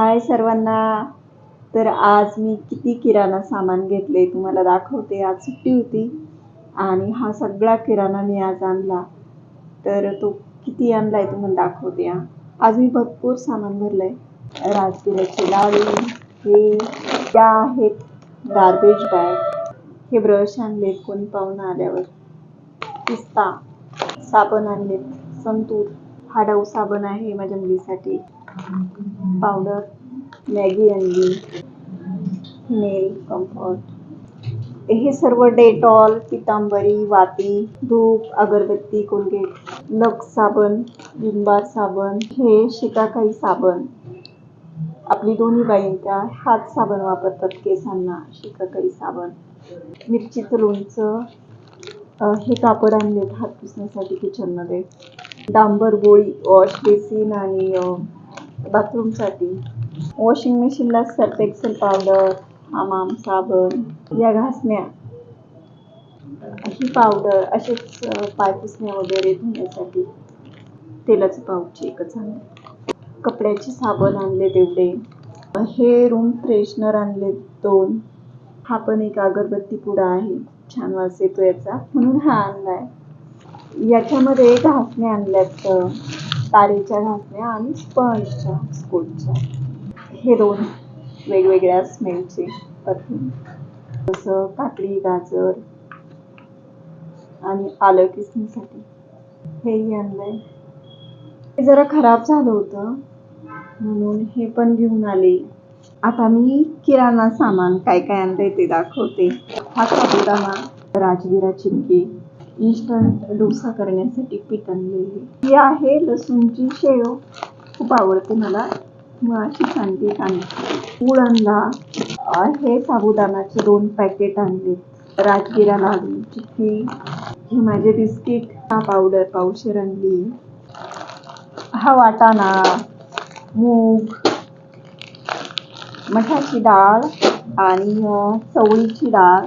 हाय सर्वांना. तर आज मी किती किराणा सामान घेतले तुम्हाला दाखवते. आज सुट्टी होती आणि हा सगळा किराणा मी आज आणला. तर तो किती आणलाय तुम्हाला दाखवते. हा. आज मी भरपूर सामान भरलं आहे राजगिराची लाडू हे त्या आहेत गार्बेज बॅग हे ब्रश आणलेत कोणी पाहुणा आल्यावर. पिस्ता साबण आणलेत संतूर. हा डव साबण आहे माझ्या मुलीसाठी. पावडर मॅगी आणली नेल कम्फर्ट. हे सर्व डेटॉल पितांबरी वाती धूप अगरबत्ती कोलगेट लक्स साबण विंबार साबण हे शिकाकाई साबण. आपली दोन्ही बाईंका हात साबण वापरतात केसांना शिकाकाई साबण. मिरचीचं लोणचं हे कापड आणलेत हात पुसण्यासाठी किचनमध्ये. डांबर गोळी वॉश बेसिन आणि बाथरूमसाठी वॉशिंग मशीनला सर्फ एक्सेल पावडर हमाम साबण या घासण्या. ही पावडर असेच पाय पुसण्या वगैरे धुण्यासाठी. तेलाचं पाऊच एकच आणलं. कपड्याचे साबण आणले तेवढे. हे रूम फ्रेशनर आणले दोन. हा पण एक अगरबत्ती पुडा आहे. छान वास येतो याचा. म्हणून हा आणलाय. याच्यामध्ये घासण्या आणल्यात तारेच्या घासण्या आणि स्पंजच्या स्कोटच्या हे दोन वेगवेगळ्या स्मेलचे परफ्यूम जसं काकडी गाजर आणि आलं किसणीसाठी. हेही आणलंय. हे जरा खराब झालं होतं म्हणून हे पण घेऊन आले. आता मी किराणा सामान काय काय आणलंय ते दाखवते. हा साबुदाणा राजगिरा चिमकी इन्स्टंट डोसा करण्यासाठी पीठ आणलेली. ही आहे लसूणची शेव. खूप आवडते मला. मग अशी सांगते सांगते गूळ आणला हे साबुदाणाचे दोन पॅकेट आणले. राजगिरा लाडू चिक्की. हे माझे बिस्किट. हा पावडर पावशेर आणली. हा वाटाणा मूग मठाची डाळ आणि चवळीची डाळ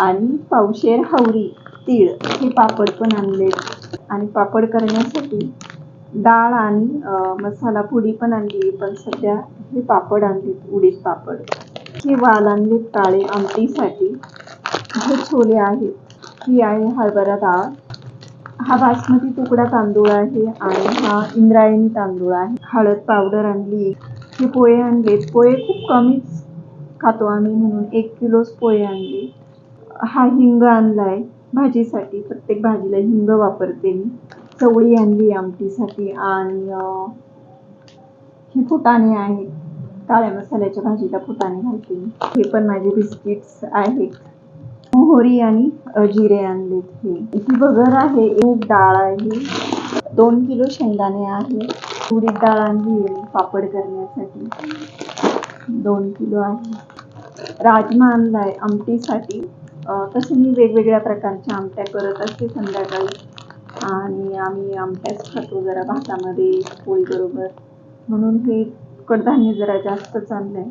आणि पावशेर हवरी. तीळ हे पापड पण आणले. आणि पापड करण्यासाठी डाळ आणि मसाला पुडी पण आणली. पण सध्या हे पापड आणलेत उडीद पापड. हे वाल आणले काळे आमटीसाठी. हे छोले आहेत. ही आहे हरभरा डाळ. हा बासमती तुकडा तांदूळ आहे आणि हा इंद्रायणी तांदूळ आहे. हळद पावडर आणली. हे पोहे आणलेत पोहे खूप कमीच खातो आम्ही म्हणून. एक किलोच पोहे आणले. हा हिंग आणला आहे भाजीसाठी प्रत्येक भाजीला हिंग वापरते मी. चवळी आणली आमटीसाठी आणि हे फुटाणे आहेत. काळ्या मसाल्याच्या भाजीला फुटाणे घालते मी. हे पण माझे बिस्किट्स आहेत. मोहरी आणि जिरे आणलेत हे. ही बगर आहे एक डाळ आहे. दोन किलो शेंगदाणे आहे. उडीद डाळ आणली पापड करण्यासाठी. दोन किलो आहे. राजमा आणलाय आमटीसाठी. तसं मी वेगवेगळ्या प्रकारच्या आमट्या करत असते संध्याकाळी. आणि आम्ही आमट्याच खातो जरा भातामध्ये पोळीबरोबर म्हणून हे कडधान्य जरा जास्तच आहे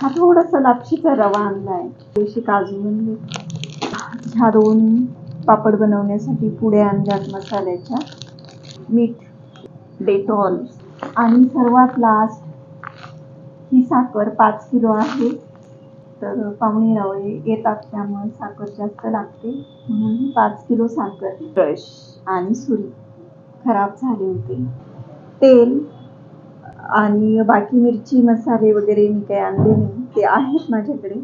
हा थोडासा लापशीचा रवा आहे थोडीशी काजू आणली ह्या दोन पापड बनवण्यासाठी पुढे आणल्यात मसाल्याच्या. मीठ डेटॉल. आणि सर्वात लास्ट ही साखर पाच किलो आहे. तर पाहुणे रावळे येतात त्यामुळे साखर जास्त लागते. म्हणून पाच किलो साखर ब्रश आणि सुरी खराब झाले होते. तेल आणि बाकी मिरची मसाले वगैरे मी काही आणले नाही. ते आहेत माझ्याकडे.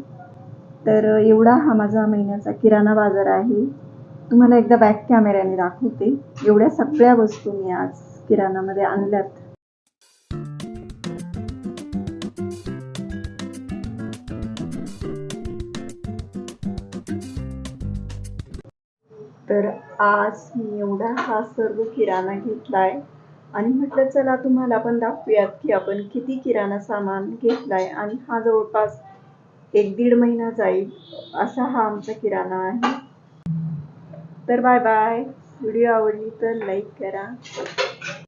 तर एवढा हा माझा महिन्याचा किराणा बाजार आहे. तुम्हाला एकदा बॅक कॅमेऱ्याने दाखवते. एवढ्या सगळ्या वस्तू मी आज किराणामध्ये आणल्यात. तर आज मी एवढा हा सर्व किराणा घेतलाय. आणि म्हटलं चला तुम्हाला पण दाखवूयात की आपण किती किराणा सामान घेतलाय आणि हा जवळपास एक दीड महिना जाईल असा हा आमचा किराणा आहे. तर बाय बाय. व्हिडिओ आवडली तर लाईक करा.